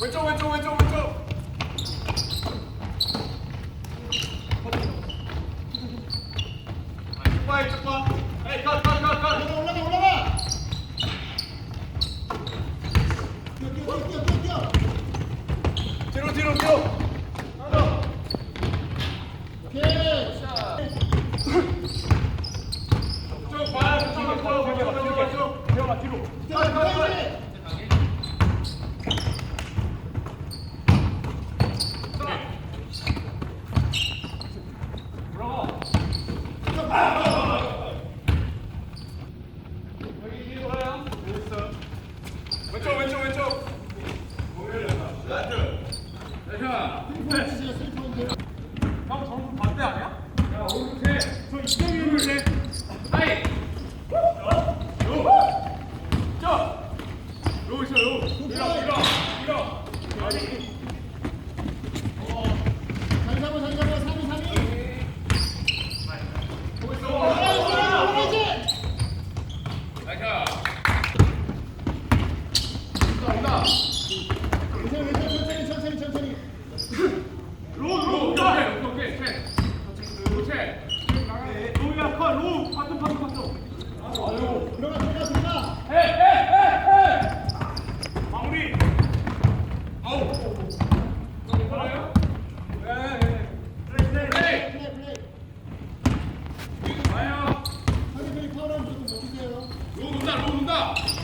왼쪽 왼쪽 왼쪽 왼쪽. 봐 이쪽 봐 에이 컷컷컷컷 뒤로 뒤로 뒤로. 오케이. 쭉 봐요 쭉 왼쪽 왼쪽 왼쪽 대형아 뒤로 뛰어, 뛰어야지. 왼쪽 왼쪽 왼쪽 진짜 슬퍼한데. 잘 들어가, 들어가, 들어가. 플레이, 플레이. 상대편이. 파울하면 조금 버티세요. 자,